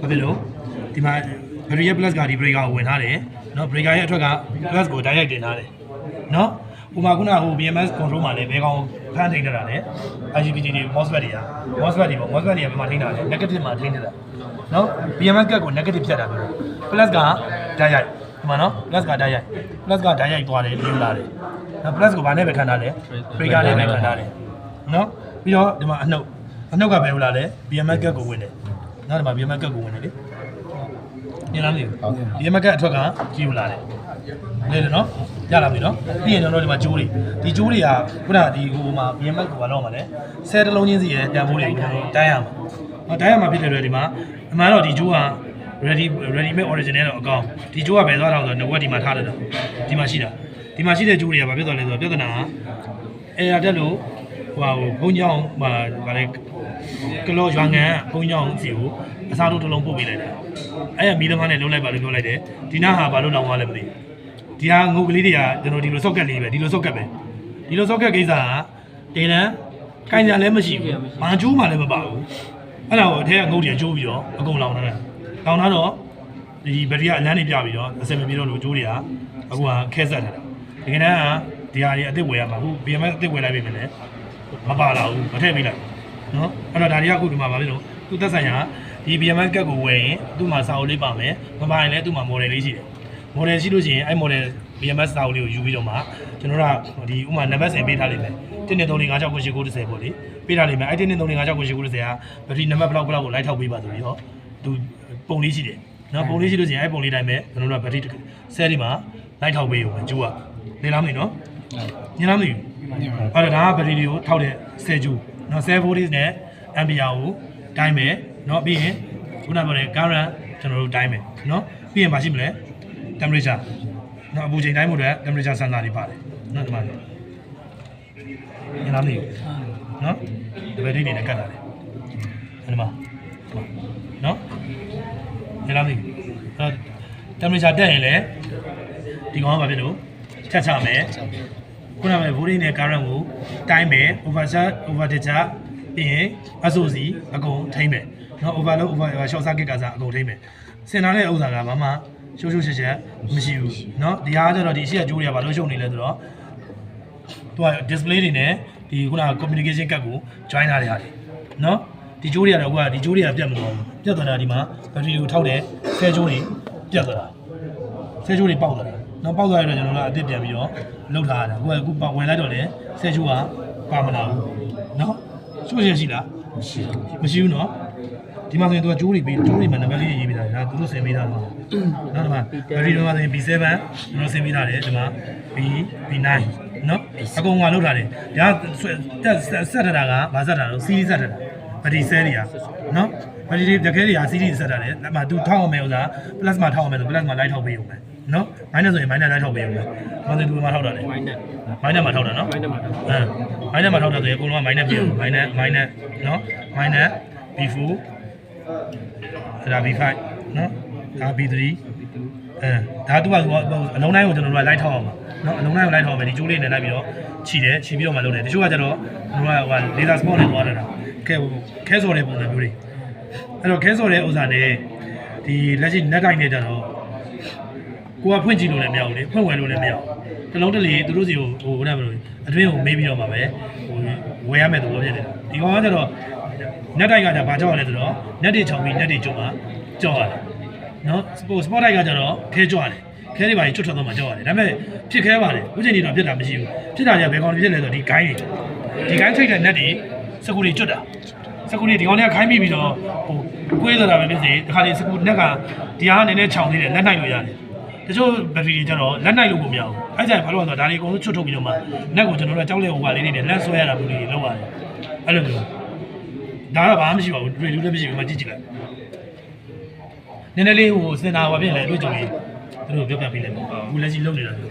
ဘာဖြစ်လို့ဒီမှာ battery ရဲ့ plus ကဒီ breaker ကိုဝင်ထားတယ်နော် breaker ရဲ့အထွက်က plus ကို direct တင်ထားတယ်နော်ဟိုမှာခုနကဟို BMS control မှာလည်းဘယ်ကောင်ဖမ်းထိန်နေတာလဲ IGBT တွေ MOSFET တွေက MOSFET တွေပေါ့ MOSFET တွေကဘယ်မှာထိန်တာလဲ negative မှာထိန်နေတာနော် BMS ကတ်ကို negative ဖြတ်တာပဲ plus က direct ဒီမှာနော် plus က direct plus က direct သွားတယ် lưu လာတယ်နော် plus ကိုဘာနဲ့ပဲခံထားလဲ breaker နဲ့ပဲခံထားတယ်နော်ပြီးတော့ဒီမှာအနှုတ်အနှုတ်ကဘယ်လိုလာလဲ BMS ကတ်ကိုဝင်တယ် နော်ဒီမှာ BMS ကတ်ကိုဝင်တယ်လေညလားမသိဘူး BMS ကတ်အထွက်ကကြီးကိုလာတယ်လေတယ်နော်ရလာပြီနော်ပြီးရင်ကျွန်တော်တို့ဒီမှာဂျိုးတွေဒီဂျိုးတွေကခုနကဒီဟိုမှာ BMS ကိုဘာလို့မှာလဲဆယ်တလုံးချင်းစီရဲ့တန်ဖိုးတွေကိုကျွန်တော်တိုင်းရမှာဟောတိုင်းရမှာဖြစ်တယ်လေဒီမှာအမှန်တော့ဒီဂျိုးက ready ready made original တော့အကောင်ဒီဂျိုးကဘယ်သွားတော့ဆိုတော့ network ဒီမှာထားတယ်တော့ဒီမှာရှိတာဒီမှာရှိတဲ့ဂျိုးတွေကဘာဖြစ်သွားလဲဆိုတော့ပြဿနာကအဲရတက်လို့ဟိုဟာဟိုဘုံကြောင်ဟာဗာလဲ ကလောရွာငံဘုံကြောင်စီကိုအစားတို့တစ်လုံးပို့ပေးလိုက်တယ်အဲ့ရမီးသမားနဲ့လုံးလိုက်ပါလို့ပြောလိုက်တယ်ဒီနားဟာဘာလို့လောင်သွားလဲမသိဘူးဒီဟာငုတ်ကလေးတွေကကျွန်တော်ဒီလို socket လေးပဲဒီလို socket ပဲဒီလို socket ကိစ္စကတေတန်းခိုင်ကြလည်းမရှိဘူးဘာကျိုးမှလည်းမပါဘူးအဲ့ဒါကိုအထက်ကငုတ်တွေကျိုးပြီးတော့အကုန်လောင်ထားတယ်လောင်ထားတော့ဒီဘက်ထရီကအလန်းနေပြပြီးတော့အစင်မပြေတော့လို့ကြိုးတွေကအခုကခဲဆက်ထားတာတကယ်တမ်းကဒီဟာတွေအစ်စ်ဝယ်ရမှာအခု BMS အစ်စ်ဝယ်လိုက်ပြီမယ်မပါလာဘူးမထည့်ပေးလိုက် နော်အဲ့တော့ဒါတွေကအခုဒီမှာပါပြီလို့သူသက်ဆိုင်ရာဒီ BMS ကတ်ကိုဝယ်ရင်သူ့မှာစာအုပ်လေးပါမယ်မပါရင်လည်းသူ့မှာ model လေးရှိတယ် model ရှိလို့ရှိရင်အဲ့ model BMS စာအုပ်လေးကိုယူပြီးတော့မှကျွန်တော်တို့ကဒီဥမာနံပါတ်စင်ပေးထားလိမ့်မယ်1 2 3 4 5 6 9 10ပေါ့လေပေးထားလိမ့်မယ်အဲ့1 2 3 4 5 6 9 10ကဘယ်ဒီနံပါတ်ဘလောက်ဘလောက်ကိုလိုက်ထောက်ပေးပါဆိုပြီးတော့သူပုံလေးရှိတယ်နော်ပုံလေးရှိလို့ရှိရင်အဲ့ပုံလေးတိုင်းပဲကျွန်တော်တို့ကဘက်ထရီဆဲဒီမှာလိုက်ထောက်ပေးရုံပဲကျိုးကနေလားမသိနော်ညလားမသိဘူးအဲ့ဒါဒါကဘက်ထရီတွေကိုထောက်တဲ့ဆဲကျိုး နော်ဆဲ40နဲ့ ampere ကိုတိုင်းမယ်နော်ပြီးရင်ခုနပြောတဲ့ current ကျွန်တော်တို့တိုင်းမယ်နော်ပြီးရင်မရှိမလဲ temperature နော်အပူချိန်တိုင်းမှုအတွက် temperature sensor တွေပါတယ်နော်ဒီမှာညလားမသိဘူးနော်ဒီဘက်ထရီတွေနဲ့ကတ်လာတယ်ဒီမှာနော်နေလားမသိဘူးအဲ့တော့ temperature တက်ရင်လည်းဒီကောင်ကဘာဖြစ်လို့ချက်ချမယ် ခုနကပဲ voltage နဲ့ current ကိုတိုင်းမယ် overcharge overcharge ပြီးရင် SOC အကုန်ထိမ့်မယ်နော် overload over short circuit ကစားအကုန်ထိမ့်မယ်စင်လာတဲ့ဥစ္စာကဘာမှရှုပ်ရှုပ်ရှက်ရှက်မရှိဘူးเนาะဒီဟာကကျတော့ဒီအရှိကကြိုးတွေကဘာလို့ရှုပ်နေလဲဆိုတော့သူက display တွေနဲ့ဒီခုနက communication ကတ်ကို join ထားတဲ့ဟာတွေเนาะဒီကြိုးတွေကတော့အခုကဒီကြိုးတွေကပြတ်မသွားဘူးပြတ်သွားတာဒီမှာဘက်ထရီကိုထောက်တဲ့ဆဲကြိုးတွေပြတ်သွားတာဆဲကြိုးတွေပေါက်သွားတာเ နောက်ပေါက်သွားရတော့ကျွန်တော်တို့ကအစ်စ်ပြန်ပြီးတော့လောက်ထားရတာကိုကအခုဝင်လိုက်တော့လေဆဲချူကပါမလာဘူးနော်ရှုပ်ရရှိလားမရှိဘူးမရှိဘူးနော်ဒီမှာဆိုရင်သူကကျိုးတွေပေးကျိုးတွေမှာနံပါတ်လေးရေးပေးတာဒါသူတို့ဆင်ပေးတာပါနောက်တစ်ခါဘယ်ဒီမှာဆိုရင် B7 ကျွန်တော်ဆင်ပေးတာတယ်ဒီမှာ B B9 နော်အကုန်ကလောက်ထားတယ်ဒါတက်ဆက်ထတာကမဆက်တာတော့ series ဆက်ထတာဗဒီဆဲတွေကနော်ဗဒီတွေတကယ်တွေက series ဆက်ထတာတယ်ဒါမှသူထောက်အောင်မယ်ဥစား plus မှာထောက်အောင်မယ်ဆို plus မှာ light ထောက်ပေးအောင်မယ် နော် minus ဆိုရင် minus light ထောက်ပေးရုံပဲဘာလို့ဒီမှာထောက်တာလဲ minus minus မှာထောက်တာနော် minus မှာထောက်အဲ minus မှာထောက်တာဆိုရင်အကုန်လုံးက minus ပြင် minus minus နော် minus B4 ဒါ B5 နော်ဒါ B3 အဲဒါသူကအလုံးတိုင်းကိုကျွန်တော်တို့ကလိုက်ထောက်အောင်ပါနော်အလုံးတိုင်းကိုလိုက်ထောက်အောင်မယ်ဒီကျိုးလေးနဲ့လိုက်ပြီးတော့ခြိတယ်ခြိပြီးတော့မှလုပ်တယ်တချို့ကကျတော့ကျွန်တော်ကဟိုလေဆာစပေါ့နဲ့သွားတာခဲခဲစော်တဲ့ပုံစံမျိုးတွေအဲ့တော့ခဲစော်တဲ့ဥစ္စာနဲ့ဒီလက်ရှိ net guide နဲ့ကျတော့ ကိုကဖွင့်ကြည့်လို့လည်းမရဘူးလေဖွင့်ဝယ်လို့လည်းမရဘူးတလုံးတလေသူတို့စီကိုဟိုဘယ်လိုလဲအတွင်းကိုမေးပြီးတော့မှပဲဟိုဝယ်ရမယ်သဘောဖြစ်တယ်ဒီကောင်ကကျတော့ net တိုက်ကじゃဘာကြောက်ရလဲဆိုတော့ net တွေချောင်းပြီး net တွေကျုံမှာကြောက်ရတယ်နော်စပို့စပေါ့တိုက်ကကြတော့ခဲကြွတယ်ခဲတွေပါကြီးချွတ်ထွက်သွားမှကြောက်ရတယ်ဒါပေမဲ့ဖြစ်ခဲပါတယ်အခုချိန်ကြီးတော့ဖြစ်တာမရှိဘူးဖြစ်တာကြဘယ်ကောင်တွေဖြစ်လဲဆိုတော့ဒီ gain တွေဒီ gain ထိတ်တဲ့ net တွေစကူတွေကျွတ်တာစကူတွေဒီကောင်တွေကခိုင်းမိပြီးတော့ဟိုကွေးလာတာပဲဖြစ်စေတခါလေစကူ net ကဒီဟာနည်းနည်းချောင်းသေးတယ်လက်နိုင်လို့ရတယ် တချို့ဘက်ထရီတွေကျတော့လက်နိုင်လို့ကိုမရဘူးအဲ့ကြရင်ဘာလို့လဲဆိုတော့ဒါတွေအကုန်လုံးချွတ်ထုတ်ပြီးတော့မှ net ကိုကျွန်တော်တို့ကကြောက်လက်ဟိုကလေးတွေနဲ့လက်ဆွဲရတာမျိုးတွေလောက်ရတယ်အဲ့လိုမျိုးဒါတော့ဘာမှမရှိပါဘူးတွေ့လူလည်းမရှိဘူးမကြည့်ကြည့်လိုက်နည်းနည်းလေးဟိုစင်တာဘာဖြစ်လဲတွေ့ကြုံရင်သူတို့ပြောပြပေးလိုက်ပါဘူးလက်ရှိလုံနေတာဆို